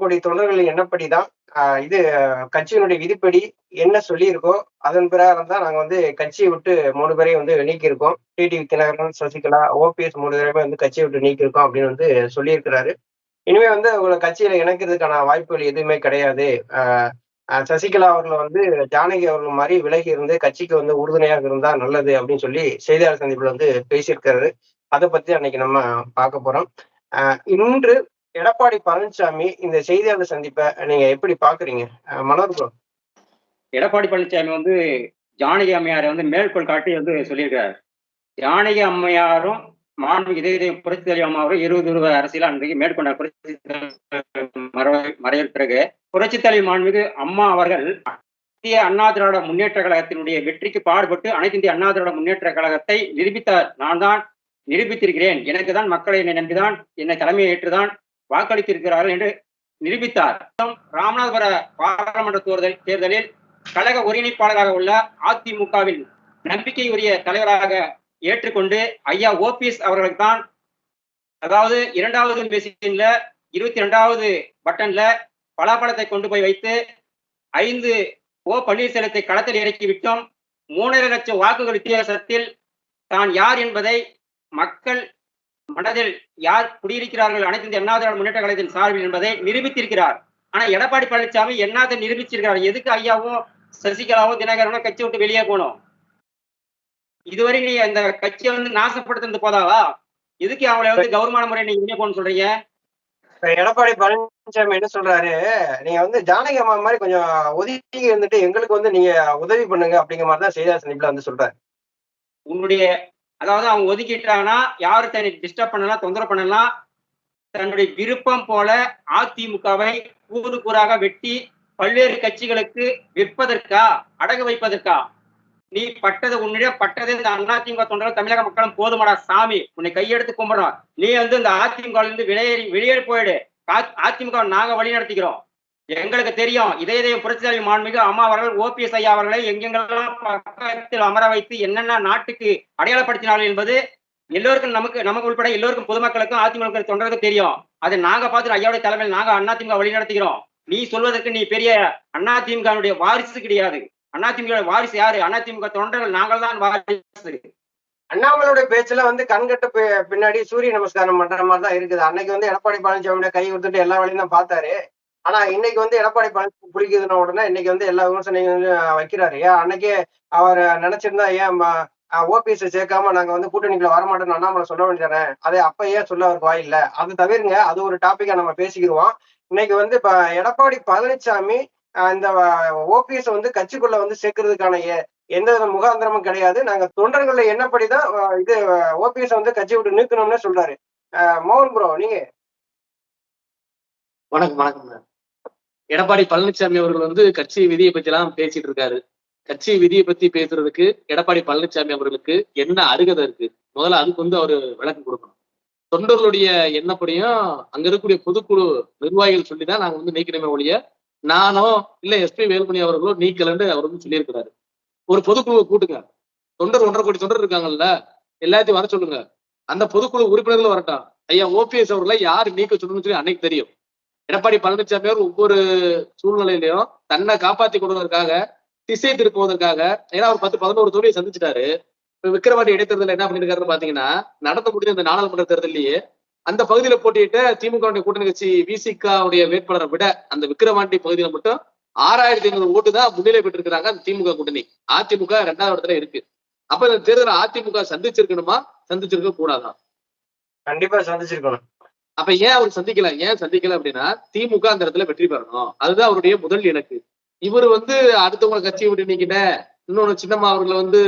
இருக்கக்கூடிய தொண்டர்கள் என்னப்படிதான் ஆஹ் இது கட்சியினுடைய விதிப்படி என்ன சொல்லியிருக்கோ அதன் பிரகாரம் தான் நாங்க வந்து கட்சியை விட்டு மூணு பேரையும் வந்து நீக்கியிருக்கோம். டிடிவி தினகரன் சசிகலா ஓபிஎஸ் மூணு பேருமே வந்து கட்சியை விட்டு நீக்கியிருக்கோம் அப்படின்னு வந்து சொல்லியிருக்கிறாரு. இனிமே வந்து உங்களை கட்சியில இணைக்கிறதுக்கான வாய்ப்புகள் எதுவுமே கிடையாது. ஆஹ் சசிகலா அவர்கள் வந்து ஜானகி அவர்கள் மாதிரி விலகி இருந்து கட்சிக்கு வந்து உறுதுணையாக இருந்தா நல்லது அப்படின்னு சொல்லி செய்தியாளர் சந்திப்புல வந்து பேசியிருக்கிறாரு. அதை பத்தி அன்னைக்கு நம்ம பார்க்க போறோம். ஆஹ் இன்று எடப்பாடி பழனிசாமி இந்த செய்தியாளர் சந்திப்பை நீங்க எப்படி பாக்குறீங்க? மனோர் ப்ரோ எடப்பாடி பழனிசாமி வந்து ஜானகி அம்மையாரை வந்து மேற்கோள் காட்டி வந்து சொல்லியிருக்காரு ஜானகி அம்மையாரும் மாண்பு இதய இதயம் புரட்சி தலைவி அம்மாவரும் இருபது இருபது அரசியல் அன்றைக்கு மேற்கொண்ட புரட்சி மறைய பிறகு புரட்சி தலைவி மாண்புமிகு அம்மா அவர்கள் இந்திய அண்ணா திராவிட முன்னேற்ற கழகத்தினுடைய வெற்றிக்கு பாடுபட்டு அனைத்து இந்திய அண்ணா திராவிட முன்னேற்ற கழகத்தை நிரூபித்தார். நான் தான் நிரூபித்திருக்கிறேன். எனக்கு தான் மக்களை என்னை நம்பிதான் என்னை தலைமையை ஏற்றுதான். வாக்களித்திருக்கிறார்கள் என்று நிரூபித்தார். ராமநாதபுர பாராளுமன்ற தேர்தல் தேர்தலில் கழக ஒருங்கிணைப்பாளராக உள்ள அதிமுகவின் நம்பிக்கையுரிய தலைவராக ஏற்றுக்கொண்டு ஐயா ஓபிஎஸ் அவர்களுக்கு தான் அதாவது இரண்டாவது மெஷின்ல இருபத்தி இரண்டாவது பட்டன்ல பலாப்பழத்தை கொண்டு போய் வைத்து ஐந்து ஓ பன்னீர்செல்வத்தை களத்தில் இறக்கி விட்டோம். மூணரை லட்சம் வாக்குகள் வித்தியாசத்தில் தான் யார் என்பதை மக்கள் மனதில் யார் குடியிருக்கிறார்கள் அனைத்து அண்ணா திராவிட முன்னேற்ற கழகத்தின் சார்பில் என்பதை நிரூபித்திருக்கிறார். ஆனா எடப்பாடி பழனிசாமி என்னத்தை நிரூபிச்சிருக்கிறார்? எதுக்கு ஐயாவும் சசிகலாவும் தினகரனும் கட்சி விட்டு வெளியே போனோம் இதுவரை நீ அந்த கட்சியை வந்து நாசப்படுத்துறது போதாவா எதுக்கு அவங்களை வந்து கௌரவமான முறை நீங்க வெளியே போகணும்னு சொல்றீங்க? எடப்பாடி பழனிசாமி என்ன சொல்றாரு? நீங்க வந்து ஜானகி அம்மா மாதிரி கொஞ்சம் ஒதுக்கி இருந்துட்டு எங்களுக்கு வந்து நீங்க உதவி பண்ணுங்க அப்படிங்கிற மாதிரி தான் செய்தியாளர் சந்திப்புல வந்து சொல்றாரு. உன்னுடைய அதாவது அவங்க ஒதுக்கிட்டாங்கன்னா யாரு தன்னை டிஸ்டர்ப் பண்ணலாம் தொந்தரவு பண்ணலாம்? தன்னுடைய விருப்பம் போல அதிமுகவை கூறு கூறாக வெட்டி பல்வேறு கட்சிகளுக்கு விற்பதற்கா அடகு வைப்பதற்கா? நீ பட்டது உன்னிடம் பட்டது இந்த அதிமுக தொண்டர்கள் தமிழக மக்களும் போதுமாடா சாமி. உன்னை கையெடுத்து கும்பிடணும். நீ வந்து இந்த அதிமுக இருந்து வெளியேறி வெளியேறி போயிடு அதிமுக நாங்க வழி நடத்திக்கிறோம். எங்களுக்கு தெரியும். இதய இதயம் புரட்சியாளி மாண்புமிகு அம்மா அவர்கள் ஓபிஎஸ் ஐயா அவர்களை எங்கெங்கெல்லாம் பக்கத்தில் அமர வைத்து என்னென்ன நாட்டுக்கு அடையாளப்படுத்தினார்கள் என்பது எல்லோருக்கும் நமக்கு நமக்கு உள்பட எல்லோருக்கும் பொதுமக்களுக்கும் அதிமுக தொண்டர்களுக்கும் தெரியும். அதை நாங்க பார்த்து ஐயாவுடைய தலைமையில் நாங்க அதிமுக வழி நடத்துகிறோம். நீ சொல்வதற்கு நீ பெரிய அதிமுகவுடைய வாரிசு கிடையாது. அதிமுக வாரிசு யாரு? அதிமுக தொண்டர்கள் நாங்கள் தான் வாரிசு. அண்ணாமலையோட பேச்சுல வந்து கண்கட்ட பின்னாடி சூரிய நமஸ்காரம் பண்ற மாதிரி தான் இருக்குது. அன்னைக்கு வந்து எடப்பாடி பழனிசாமியோட கை கொடுத்துட்டு எல்லா வேலையும் தான் பார்த்தாரு. ஆனா இன்னைக்கு வந்து எடப்பாடி பழனிசாமி பிடிக்குதுன உடனே இன்னைக்கு வந்து எல்லா விமர்சனங்களும் வைக்கிறாரு. ஏன்? அன்னைக்கே அவர் நினைச்சிருந்தா ஏன் ஓபிஎஸ் சேர்க்காம நாங்க வந்து கூட்டணிக்குள்ள வரமாட்டோம்னு அண்ணாமலை சொல்ல வேண்டியதானே? அதை அப்ப ஏன் சொல்ல அவருக்கு வாயில்ல அது தவிர்ங்க அது ஒரு டாபிக்கா நம்ம பேசிக்கிடுவோம் இன்னைக்கு வந்து இப்ப எடப்பாடி பழனிசாமி இந்த ஓபிஎஸ் வந்து கட்சிக்குள்ள வந்து சேர்க்கறதுக்கான எந்த வித முகாந்திரமும் கிடையாது. நாங்க தொண்டர்களை என்னப்படிதான் இது ஓபிஎஸ் வந்து கட்சி விட்டு நீக்கணும்னு சொல்றாரு. மோகன் ப்ரோ நீங்க? வணக்கம் வணக்கம் எடப்பாடி பழனிசாமி அவர்கள் வந்து கட்சி விதியை பத்தி எல்லாம் பேசிட்டு இருக்காரு. கட்சி விதியை பத்தி பேசுறதுக்கு எடப்பாடி பழனிசாமி அவர்களுக்கு என்ன அருகதை இருக்கு? முதல்ல அதுக்கு வந்து அவரு விளக்கம் கொடுக்கணும். தொண்டர்களுடைய எண்ணப்படியும் அங்க இருக்கக்கூடிய பொதுக்குழு நிர்வாகிகள் சொல்லிதான் நாங்க வந்து நீக்கணுமே ஒழிய நானோ இல்ல எஸ்பி வேலுமணி அவர்களோ நீக்கலன்னு அவர் வந்து சொல்லியிருக்கிறாரு. ஒரு பொதுக்குழுவை கூட்டுங்க. தொண்டர் ஒன்றரை கோடி தொண்டர் இருக்காங்கல்ல எல்லாத்தையும் வர சொல்லுங்க. அந்த பொதுக்குழு உறுப்பினர்கள் வரட்டும். ஐயா ஓபிஎஸ் அவர்களை யார் நீக்க சொல்லணும்னு சொல்லி அன்னைக்கு தெரியும். எடப்பாடி பழனிசாமி அவர் ஒவ்வொரு சூழ்நிலையிலையும் தன்னை காப்பாத்தி கொடுவதற்காக திசை திருப்புவதற்காக ஏன்னா அவர் பத்து பதினோரு தோழியை சந்திச்சிட்டாரு. இப்ப விக்கிரவாண்டி இடைத்தேர்தல் என்ன பண்ணிருக்காருன்னு பாத்தீங்கன்னா நடத்த முடிஞ்ச இந்த நாடாளுமன்ற தேர்தலையே அந்த பகுதியில போட்டியிட்ட திமுக கூட்டணி கட்சி விசிகாவுடைய வேட்பாளரை விட அந்த விக்கிரவாண்டி பகுதியில மட்டும் ஆறாயிரத்தி ஐநூறு ஓட்டு தான் முன்னிலை பெற்றிருக்கிறாங்க அந்த திமுக கூட்டணி. அதிமுக ரெண்டாவது இடத்துல இருக்கு. அப்ப இந்த தேர்தலை அதிமுக சந்திச்சிருக்கணுமா? சந்திச்சிருக்க கூடாதான் கண்டிப்பா சந்திச்சிருக்கணும். அப்ப ஏன் அவர் சந்திக்கல? ஏன் சந்திக்கல அப்படின்னா திமுக அந்த இடத்துல வெற்றி பெறணும். அதுதான் அவருடைய முதல் இலக்கு. இவர் வந்து அடுத்தவங்க கட்சியை விட்டு நீக்கிட்ட இன்னொன்னு சின்னம்மா அவர்களை வந்து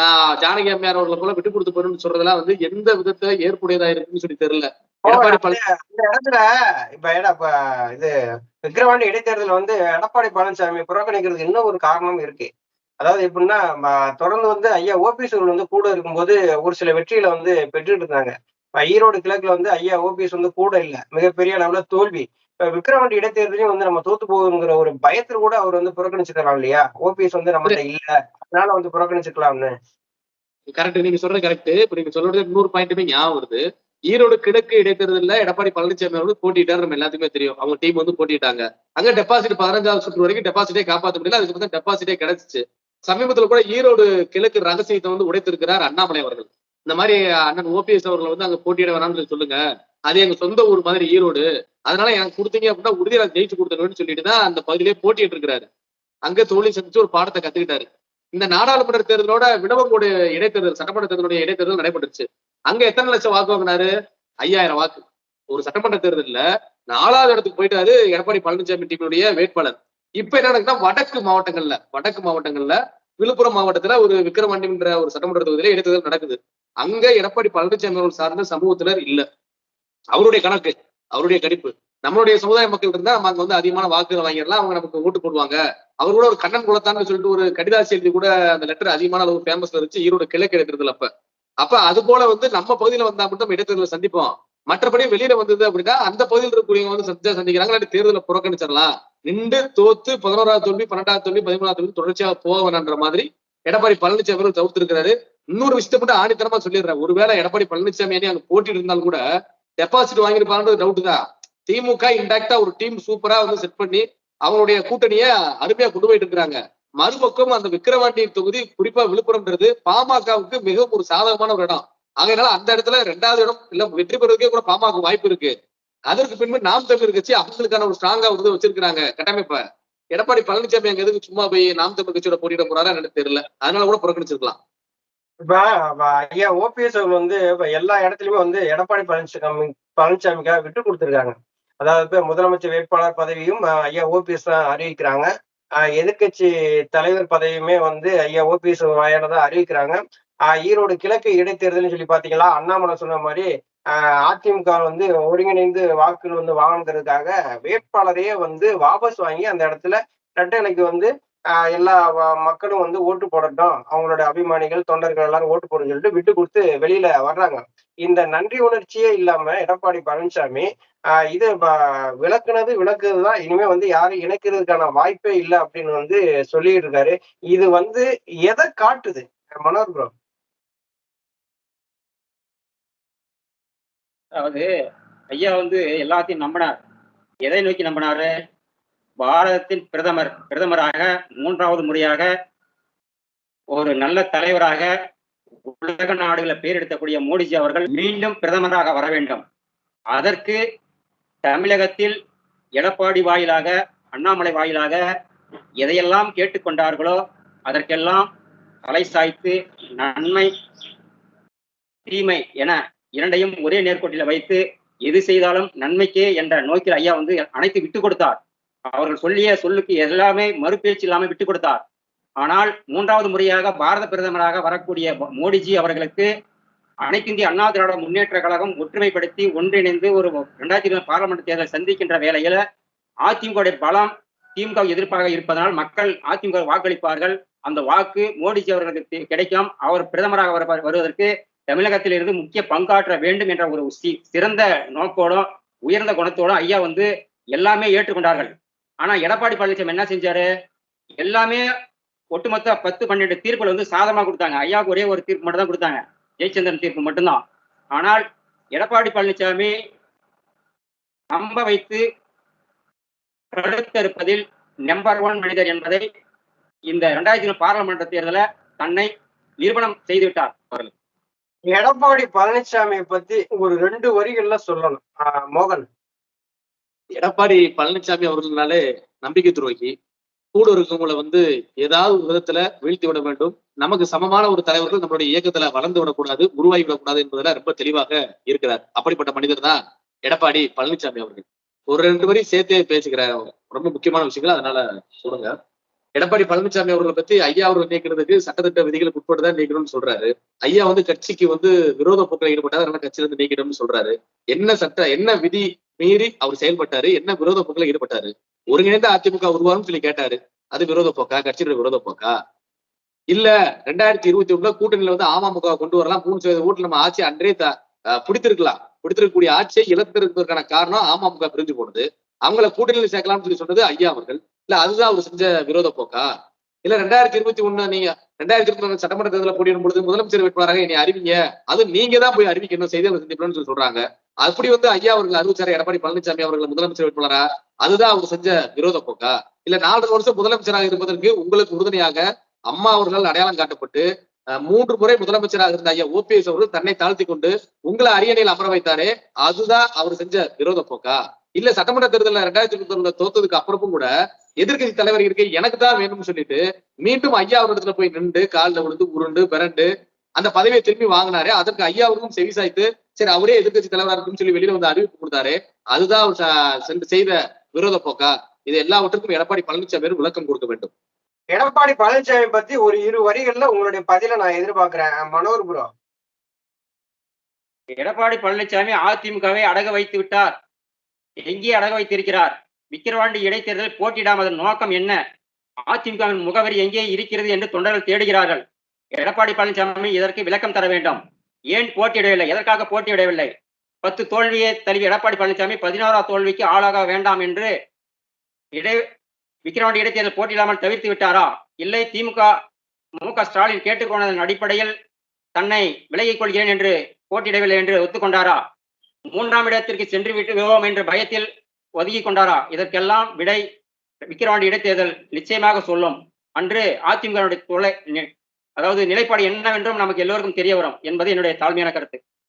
ஆஹ் ஜானகி அம்மையார் அவர்களை போல விட்டு கொடுத்து போறோம்னு சொல்றதெல்லாம் வந்து எந்த விதத்துல ஏற்புடையதா இருக்குன்னு சொல்லி தெரியல. இந்த இடத்துல இப்ப இப்ப இது விக்கிரவாண்டி இடைத்தேர்தல் வந்து எடப்பாடி பழனிசாமி புறக்கணிக்கிறதுக்கு இன்னும் ஒரு காரணம் இருக்கு. அதாவது எப்படின்னா தொடர்ந்து வந்து ஐயா ஓபிஎஸ் வந்து கூட இருக்கும்போது ஒரு சில வெற்றிகளை வந்து பெற்றுட்டு இருந்தாங்க. இப்ப ஈரோடு கிழக்குல வந்து ஐயா ஓபிஎஸ் வந்து கூட இல்ல. மிகப்பெரிய அளவுல தோல்வி. இப்ப விக்கிரவாண்டி இடைத்தேர்தலையும் வந்து நம்ம தோத்து போகுங்கிற ஒரு பயத்துல கூட அவர் வந்து புறக்கணிச்சிருக்கலாம் இல்லையா? ஓபிஎஸ் வந்து நம்மகிட்ட இல்ல. அதனால வந்து புறக்கணிச்சிருக்கலாம்னு கரெக்ட் நீங்க சொல்றது கரெக்ட் இப்ப நீங்க சொல்றது இன்னொரு பாயிண்ட்டுமே ஞாபகம் வருது. ஈரோடு கிழக்கு இடைத்தேர்தலில் எடப்பாடி பழனிசாமி அவர்கள் போட்டிட்டாரு நம்ம எல்லாத்துக்குமே தெரியும். அவங்க டீம் வந்து போட்டிட்டாங்க அங்க டெபாசிட் பதினஞ்சாவது சுற்று வரைக்கும் டெபாசிட்டே காப்பாற்ற முடியல. அதுக்கு வந்து டெபாசிட்டே கிடைச்சிச்சு. சமீபத்துல கூட ஈரோடு கிழக்கு ரகசியத்தை வந்து உடைத்திருக்கிறார் அண்ணாமலை அவர்கள். இந்த மாதிரி அண்ணன் ஓபிஎஸ் அவர்களை வந்து அங்க போட்டியிட வேணாம்னு சொல்லி சொல்லுங்க. அது எங்க சொந்த ஊர் மாதிரி ஈரோடு. அதனால எனக்கு கொடுத்தீங்க அப்படின்னா உறுதியை நான் ஜெயிச்சு கொடுத்துருவேன்னு சொல்லிட்டு தான் அந்த பகுதியிலே போட்டிட்டு இருக்கிறாரு. அங்க தோழி சந்திச்சு ஒரு பாடத்தை கத்துக்கிட்டாரு. இந்த நாடாளுமன்ற தேர்தலோட விடவங்கோடு இடைத்தேர்தல் சட்டமன்ற தேர்தலுடைய இடைத்தேர்தல் நடைபெற்றுச்சு. அங்க எத்தனை லட்சம் வாக்கு வாங்கினாரு? ஐயாயிரம் வாக்கு. ஒரு சட்டமன்ற தேர்தலில் நாலாவது இடத்துக்கு போயிட்டாரு எடப்பாடி பழனிசாமி டீமுடைய வேட்பாளர். இப்ப என்ன நடக்குதுன்னா வடக்கு மாவட்டங்கள்ல வடக்கு மாவட்டங்கள்ல விழுப்புரம் மாவட்டத்துல ஒரு விக்கிரவாண்டின்ற ஒரு சட்டமன்ற தொகுதியில இடைத்தேர்தல் நடக்குது. அங்க எடப்பாடி பழனிசாமி அவர்கள் சார்ந்த சமூகத்தினர் இல்ல. அவருடைய கணக்கு அவருடைய கணிப்பு. நம்மளுடைய சமுதாய மக்கள் இருந்தா நம்ம அங்க வந்து அதிகமான வாக்குகள் வாங்கிடலாம் அவங்க நமக்கு ஓட்டு போடுவாங்க. அவர் கூட ஒரு கண்ணன் குலத்தான்னு சொல்லிட்டு ஒரு கடிதாசி எழுதி கூட அந்த லெட்டர் அதிகமான அளவு ஃபேமஸ்ல இருந்துச்சு ஈரோடு கிழக்கு எடுக்கிறது அப்ப. அப்ப அது போல வந்து நம்ம பகுதியில வந்தா மட்டும் இடைத்தேர்தலை சந்திப்போம். மற்றபடி வெளியில வந்தது அப்படின்னா அந்த பகுதியில் இருக்கக்கூடியவங்க வந்து சந்திச்சா சந்திக்கிறாங்க இல்லாட்டி தேர்தலை புறக்கணிச்சிடலாம். நின்று தோத்து பதினோராவது தோல்வி பன்னெண்டாவது தோல்வி பதிமூணாவது தோல்வி தொடர்ச்சியாக போக வேணான்ற மாதிரி எடப்பாடி பழனிசாமி அவர்கள் தவிர்த்திருக்கிறாரு. இன்னொரு விஷயத்த மட்டும் ஆணித்தனமா சொல்லிடுறேன். ஒருவேளை எடப்பாடி பழனிசாமி அணி அங்க போட்டிட்டு இருந்தாலும் கூட டெபாசிட் வாங்கியிருப்பான்றது டவுட் தான். திமுக இன்டாக்டா ஒரு டீம் சூப்பரா வந்து செட் பண்ணி அவங்களுடைய கூட்டணிய அருமையா கொண்டு போயிட்டு இருக்காங்க மறுபக்கம் அந்த விக்கிரவாண்டி தொகுதி குறிப்பா விழுப்புரம்ன்றது பாமகவுக்கு மிகவும் ஒரு சாதகமான ஒரு இடம். அதனால அந்த இடத்துல ரெண்டாவது இடம் இல்ல வெற்றி பெறுவதற்கே கூட பாமக வாய்ப்பு இருக்கு. அதற்கு பின்பு நாம் தமிழ் கட்சி அவங்களுக்கான ஒரு ஸ்ட்ராங்கா வந்து வச்சிருக்கிறாங்க. கட்டமைப்ப. எடப்பாடி பழனிசாமி அங்க எதுக்கு சும்மா போய் நாம் தமிழ் கட்சியோட போட்டியிட போறாரா எனக்கு தெரியல. அதனால கூட புறக்கணிச்சிருக்கலாம். இப்ப ஐயா ஓபிஎஸ் அவர்கள் வந்து இப்ப எல்லா இடத்துலயுமே வந்து எடப்பாடி பழனிசாமி பழனிசாமிக்காக விட்டு கொடுத்துருக்காங்க. அதாவது இப்ப முதலமைச்சர் வேட்பாளர் பதவியும் ஐயா ஓபிஎஸ் தான் அறிவிக்கிறாங்க. எதிர்கட்சி எதிர்க்கட்சி தலைவர் பதவியுமே வந்து ஐயா ஓபிஎஸ் வாயால தான் அறிவிக்கிறாங்க. ஈரோடு கிழக்கு இடைத்தேர்தல்னு சொல்லி பாத்தீங்களா அண்ணாமலை சொன்ன மாதிரி அதிமுக வந்து ஒருங்கிணைந்து வாக்குகள் வந்து வாங்கணுங்கிறதுக்காக வேட்பாளரையே வந்து வாபஸ் வாங்கி அந்த இடத்துல ரெட்டலைக்கு வந்து எல்லா மக்களும் வந்து ஓட்டு போடட்டும். அவங்களோட அபிமானிகள் தொண்டர்கள் எல்லாரும் ஓட்டு போடுன்னு சொல்லிட்டு விட்டு கொடுத்து வெளியில வர்றாங்க. இந்த நன்றி உணர்ச்சியே இல்லாம எடப்பாடி பழனிசாமி ஆஹ் இது விளக்குனது விளக்குறது தான் இனிமே வந்து யாரும் இணைக்கிறதுக்கான வாய்ப்பே இல்லை அப்படின்னு வந்து சொல்லிட்டு இருக்காரு. இது வந்து எதை காட்டுது? மனோர் ப்ரோ. அதாவது ஐயா வந்து எல்லாத்தையும் நம்பினார். எதை நோக்கி நம்பினாரு? பாரதத்தின் பிரதமர் பிரதமராக மூன்றாவது முறையாக ஒரு நல்ல தலைவராக உலக நாடுகளை பேரெடுத்தக்கூடிய மோடிஜி அவர்கள் மீண்டும் பிரதமராக வர வேண்டும். அதற்கு தமிழகத்தில் எடப்பாடி வாயிலாக அண்ணாமலை வாயிலாக எதையெல்லாம் கேட்டுக்கொண்டார்களோ அதற்கெல்லாம் தலை சாய்த்து நன்மை தீமை என இரண்டையும் ஒரே நேர்கோட்டில வைத்து எது செய்தாலும் நன்மைக்கே என்ற நோக்கில் ஐயா வந்து அனைத்து விட்டு கொடுத்தார். அவர்கள் சொல்லிய சொல்லுக்கு எல்லாமே மறுபேச்சு இல்லாமல் விட்டு கொடுத்தார். ஆனால் மூன்றாவது முறையாக பாரத பிரதமராக வரக்கூடிய மோடிஜி அவர்களுக்கு அனைத்திந்திய அண்ணா திராவிட முன்னேற்ற கழகம் ஒற்றுமைப்படுத்தி ஒன்றிணைந்து ஒரு இரண்டாயிரத்தி இருபது பாராளுமன்ற தேர்தல் சந்திக்கின்ற வேளையில அதிமுக பலம் திமுக எதிர்ப்பாக இருப்பதனால் மக்கள் அதிமுக வாக்களிப்பார்கள். அந்த வாக்கு மோடிஜி அவர்களுக்கு கிடைக்கும். அவர் பிரதமராக வருவதற்கு தமிழகத்தில் இருந்து முக்கிய பங்காற்ற வேண்டும் என்ற ஒரு சிறந்த நோக்கோடும் உயர்ந்த குணத்தோடும் ஐயா வந்து எல்லாமே ஏற்றுக்கொண்டார்கள். ஆனா எடப்பாடி பழனிசாமி என்ன செஞ்சாரு? எல்லாமே ஒட்டுமொத்த பத்து பன்னெண்டு தீர்ப்புல வந்து சாதமா கொடுத்தாங்க. ஐயாவுக்கு ஒரே ஒரு தீர்ப்பு மட்டும் தான் கொடுத்தாங்க. ஜெயச்சந்திரன் தீர்ப்பு மட்டும்தான். ஆனால் எடப்பாடி பழனிசாமி நம்ப வைத்து தடுத்திருப்பதில் நம்பர் ஒன் மனிதர் என்பதை இந்த இரண்டாயிரத்தி பாராளுமன்ற தேர்தல தன்னை நிரூபணம் செய்துவிட்டார் அவர்கள். எடப்பாடி பழனிசாமியை பத்தி ஒரு ரெண்டு வரிகள்ல சொல்லணும். மோகன். எடப்பாடி பழனிசாமி அவர்கள்னாலே நம்பிக்கை துரோகி. கூட இருக்கவங்களை வந்து ஏதாவது ஒரு விதத்துல வீழ்த்தி விட வேண்டும். நமக்கு சமமான ஒரு தலைவர்கள் நம்மளுடைய இயக்கத்துல வளர்ந்து விடக்கூடாது உருவாகி விடக்கூடாது என்பதுல ரொம்ப தெளிவாக இருக்கிறார். அப்படிப்பட்ட மனிதர் தான் எடப்பாடி பழனிசாமி அவர்கள். ஒரு ரெண்டு வரி சேர்த்தே பேசுகிறார் ரொம்ப முக்கியமான விஷயங்கள் அதனால சொல்லுங்க. எடப்பாடி பழனிசாமி அவர்களை பத்தி ஐயா அவர்கள் நீக்கிறதுக்கு சட்டத்திட்ட விதிகளுக்கு உட்பட்டுதான் நீக்கணும்னு சொல்றாரு. ஐயா வந்து கட்சிக்கு வந்து விரோத போக்கில் ஈடுபட்டார் அதனால கட்சியில இருந்து நீக்கணும்னு சொல்றாரு. என்ன சட்ட என்ன விதி மீறி அவர் செயல்பட்டாரு. என்ன விரோத போக்கில் ஈடுபட்டாரு? ஒருங்கிணைந்த அதிமுக உருவாரும் சொல்லி கேட்டாரு. அது விரோத போக்கா? கட்சியோட விரோத போக்கா? இல்ல ரெண்டாயிரத்தி இருபத்தி ஒண்ணுல கூட்டணியில வந்து அமமுக கொண்டு வரலாம். மூணு சதவீத ஓட்டு நம்ம ஆட்சி அன்றே த- பிடித்திருக்கலாம். பிடித்திருக்கக்கூடிய ஆட்சியை இழந்திருப்பதற்கான காரணம் அமமுக பிரிஞ்சு போனது. அவங்கள கூட்டணியில் சேர்க்கலாம்னு சொல்லி சொன்னது ஐயா அவர்கள். இல்ல அதுதான் அவர் செஞ்ச விரோத போக்கா? இல்ல ரெண்டாயிரத்தி இருபத்தி ஒண்ணு நீங்க ரெண்டாயிரத்தி இருபத்தி ஒண்ணு சட்டமன்ற தேர்தலில் போட்டியிடும் பொழுது முதலமைச்சர் வேட்பாளராக என்னை அறிவிங்க. அது நீங்க தான் போய் அறிவிக்கணும் செய்தியாளர் சந்திக்கணும்னு சொல்லி சொல்றாங்க. அப்படி வந்து ஐயா அவர்கள் அறிவிச்சாரு எடப்பாடி பழனிசாமி அவர்கள் முதலமைச்சர் வேட்பாளரா? அதுதான் அவர் செஞ்ச விரோத போக்கா? இல்ல நாலு வருஷம் முதலமைச்சராக இருப்பதற்கு உங்களுக்கு உறுதுணையாக அம்மா அவர்கள் அடையாளம் காட்டப்பட்டு மூன்று முறை முதலமைச்சராக இருந்த ஐயா ஓபிஎஸ் அவர்கள் தன்னை தாழ்த்தி கொண்டு உங்களை அரியணையில் அமர வைத்தாரே அதுதான் அவர் செஞ்ச விரோத போக்கா? இல்ல சட்டமன்ற தேர்தலில் ரெண்டாயிரத்தி இருபத்தி தோத்ததுக்கு அப்புறமும் கூட எதிர்க்கட்சி தலைவர் இருக்கு எனக்கு தான் வேணும்னு சொல்லிட்டு மீண்டும் ஐயா அவரிடத்துல போய் நின்று காலில் விழுந்து உருண்டு பிறண்டு அந்த பதவியை திரும்பி வாங்கினாரு அதற்கு ஐயா அவர்களும் செவி சாய்த்து சரி அவரே எதிர்க்கட்சி தலைவரா இருக்குன்னு சொல்லி வெளியில வந்து அறிவிப்பு கொடுத்தாரு. அதுதான் அவர் சென்று செய்த விரோத போக்கா? இது எல்லாவற்றுக்கும் எடப்பாடி பழனிசாமி விளக்கம் கொடுக்க வேண்டும். எடப்பாடி பழனிசாமி பத்தி ஒரு இரு வரிகள்ல உங்களுடைய பதில நான் எதிர்பார்க்கிறேன். மனோர் ப்ரோ எடப்பாடி பழனிசாமி அதிமுகவை அடக வைத்து விட்டார். எங்கே அடக வைத்திருக்கிறார். விக்கிரவாண்டி இடைத்தேர்தலில் போட்டியிடாமதன் நோக்கம் என்ன? அதிமுகவின் முகவரி எங்கே இருக்கிறது என்று தொண்டர்கள் தேடுகிறார்கள். எடப்பாடி பழனிசாமி இதற்கு விளக்கம் தர வேண்டும். ஏன் போட்டியிடவில்லை? எதற்காக போட்டியிடவில்லை? பத்து தோல்வியை தழுவி எடப்பாடி பழனிசாமி பதினோராம் தோல்விக்கு ஆளாக வேண்டாம் என்று இடை விக்கிரவாண்டி இடைத்தேர்தல் போட்டியிடாமல் தவிர்த்து விட்டாரா? இல்லை திமுக மு க ஸ்டாலின் கேட்டுக்கொண்டதன் அடிப்படையில் தன்னை விலகிக் கொள்கிறேன் என்று போட்டியிடவில்லை என்று ஒத்துக்கொண்டாரா? மூன்றாம் இடத்திற்கு சென்று விட்டு விடுவோம் என்ற பயத்தில் ஒதுங்கி கொண்டாரா? இதற்கெல்லாம் விடை விக்கிரவாண்டி இடைத்தேர்தல் நிச்சயமாக சொல்லும். அன்று அதிமுக தொலை அதாவது நிலைப்பாடு என்னவென்றும் நமக்கு எல்லோருக்கும் தெரிய வரும் என்பது என்னுடைய தாழ்மையான கருத்து.